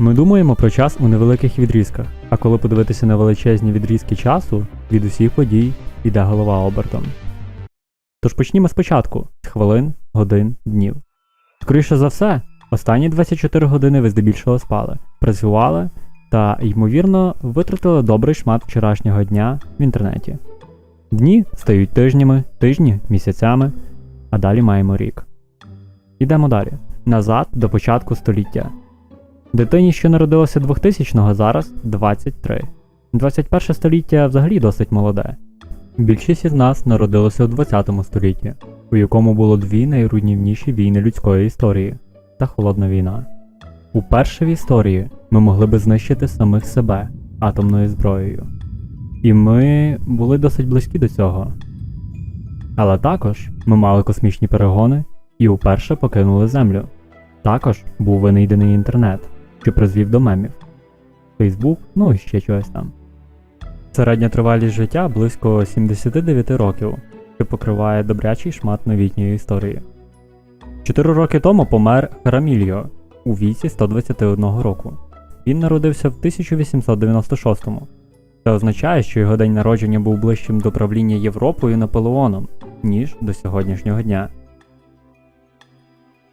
Ми думаємо про час у невеликих відрізках, а коли подивитися на величезні відрізки часу, від усіх подій йде голова обертом. Тож почнімо спочатку з хвилин, годин, днів. Скоріше за все, останні 24 години ви здебільшого спали, працювали та, ймовірно, витратили добрий шмат вчорашнього дня в інтернеті. Дні стають тижнями, тижні місяцями, а далі маємо рік. Йдемо далі. Назад до початку століття. Дитині, що народилося 2000-го, зараз 23. 21 століття взагалі досить молоде. Більшість із нас народилося у 20 столітті, у якому було дві найруйнівніші війни людської історії та холодна війна. Уперше в історії ми могли би знищити самих себе атомною зброєю. І ми були досить близькі до цього. Але також ми мали космічні перегони і уперше покинули Землю. Також був винайдений інтернет, що призвів до мемів. Фейсбук, ну і ще чогось там. Середня тривалість життя близько 79 років, що покриває добрячий шмат новітньої історії. Чотири роки тому помер Харамільо у віці 121 року. Він народився в 1896-му. Це означає, що його день народження був ближчим до правління Європою Наполеоном, ніж до сьогоднішнього дня.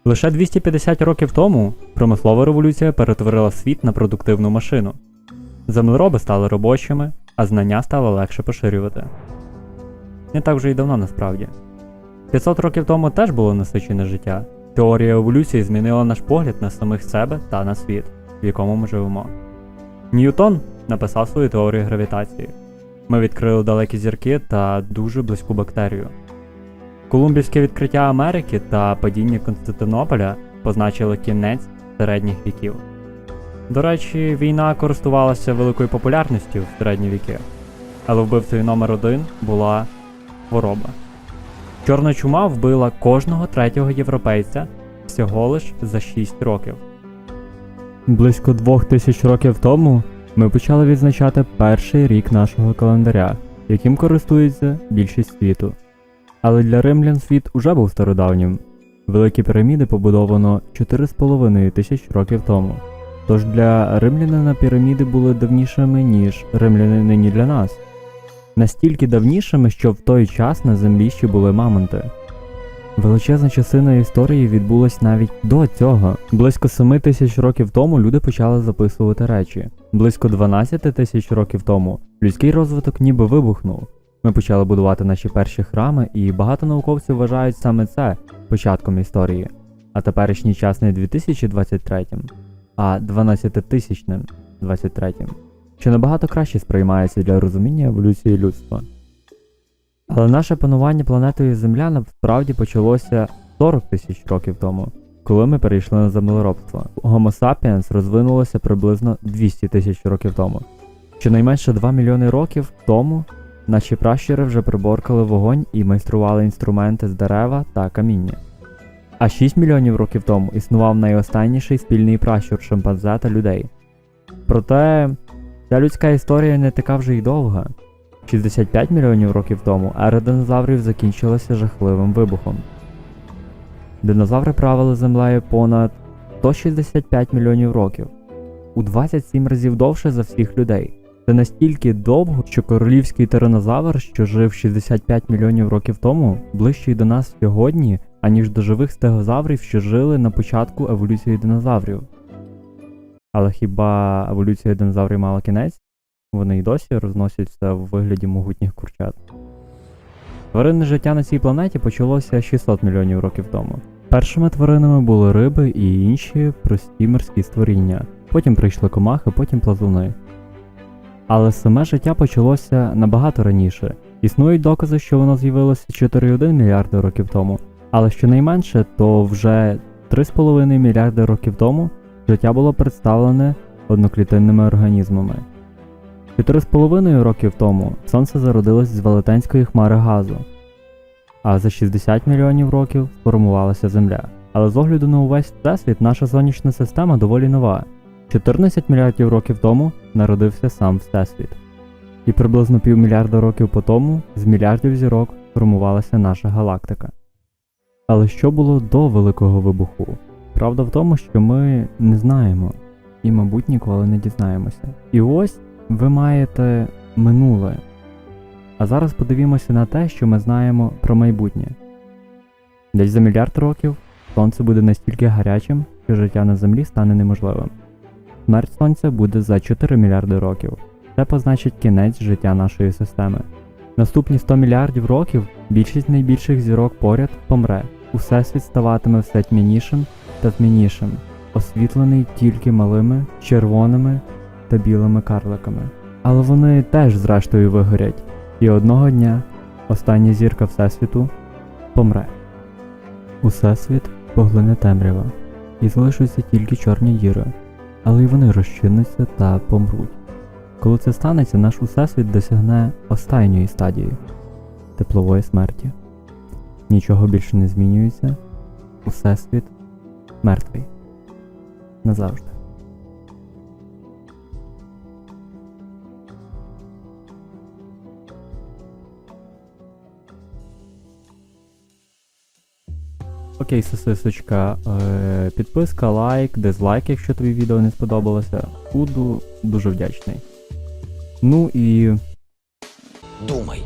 Лише 250 років тому промислова революція перетворила світ на продуктивну машину. Землероби стали робочими, а знання стало легше поширювати. Не так вже й давно насправді. 500 років тому теж було насичене життя. Теорія еволюції змінила наш погляд на самих себе та на світ, в якому ми живемо. Ньютон написав свою теорію гравітації. Ми відкрили далекі зірки та дуже близьку бактерію. Колумбівське відкриття Америки та падіння Константинополя позначили кінець середніх віків. До речі, війна користувалася великою популярністю в середні віки, але вбивцею номер один була хвороба. Чорна чума вбила кожного третього європейця всього лиш за 6 років. Близько двох тисяч років тому ми почали відзначати перший рік нашого календаря, яким користується більшість світу. Але для римлян світ уже був стародавнім. Великі піраміди побудовано 4,5 тисяч років тому. Тож для римлянина піраміди були давнішими, ніж римляни нині для нас. Настільки давнішими, що в той час на землі ще були мамонти. Величезна частина історії відбулась навіть до цього. Близько 7 тисяч років тому люди почали записувати речі. Близько 12 тисяч років тому людський розвиток ніби вибухнув. Ми почали будувати наші перші храми, і багато науковців вважають саме це початком історії. А теперішній час не 2023, а 12-тисячним 23, що набагато краще сприймається для розуміння еволюції людства. Але наше панування планетою Земля насправді почалося 40 тисяч років тому, коли ми перейшли на землеробство. Homo sapiens розвинулося приблизно 200 тисяч років тому. Щонайменше 2 мільйони років тому наші пращури вже приборкали вогонь і майстрували інструменти з дерева та каміння. А 6 мільйонів років тому існував найостанніший спільний пращур шимпанзе та людей. Проте ця людська історія не така вже й довга. 65 мільйонів років тому ера динозаврів закінчилася жахливим вибухом. Динозаври правили землею понад 165 мільйонів років, у 27 разів довше за всіх людей. Це настільки довго, що королівський тиранозавр, що жив 65 мільйонів років тому, ближчий до нас сьогодні, аніж до живих стегозаврів, що жили на початку еволюції динозаврів. Але хіба еволюція динозаврів мала кінець? Вони й досі розносяться в вигляді могутніх курчат. Тваринне життя на цій планеті почалося 600 мільйонів років тому. Першими тваринами були риби і інші прості морські створіння. Потім прийшли комахи, потім плазуни. Але саме життя почалося набагато раніше. Існують докази, що воно з'явилося 4,1 мільярди років тому, але щонайменше, то вже 3,5 мільярди років тому життя було представлене одноклітинними організмами. 4,5 років тому Сонце зародилось з велетенської хмари газу, а за 60 мільйонів років сформувалася Земля. Але з огляду на увесь всесвіт наша сонячна система доволі нова. 14 мільярдів років тому народився сам Всесвіт. І приблизно півмільярда років по тому з мільярдів зірок формувалася наша галактика. Але що було до Великого вибуху? Правда в тому, що ми не знаємо. і, мабуть, ніколи не дізнаємося. І ось ви маєте минуле. А зараз подивімося на те, що ми знаємо про майбутнє. Десь за мільярд років сонце буде настільки гарячим, що життя на землі стане неможливим. Смерть сонця буде за 4 мільярди років. Це позначить кінець життя нашої системи. Наступні 100 мільярдів років більшість найбільших зірок поряд помре. Усесвіт ставатиме все тьмянішим та тьмянішим, освітлений тільки малими, червоними та білими карликами. Але вони теж зрештою вигорять, і одного дня остання зірка Всесвіту помре. Усесвіт поглине темрява, і залишаться тільки чорні діри, але й вони розчинуться та помруть. Коли це станеться, наш усесвіт досягне останньої стадії теплової смерті. Нічого більше не змінюється. Усесвіт мертвий. Назавжди. Окей, сосисочка, е, підписка, лайк, дизлайк, якщо тобі відео не сподобалося. Буду дуже вдячний. Ну і Думай,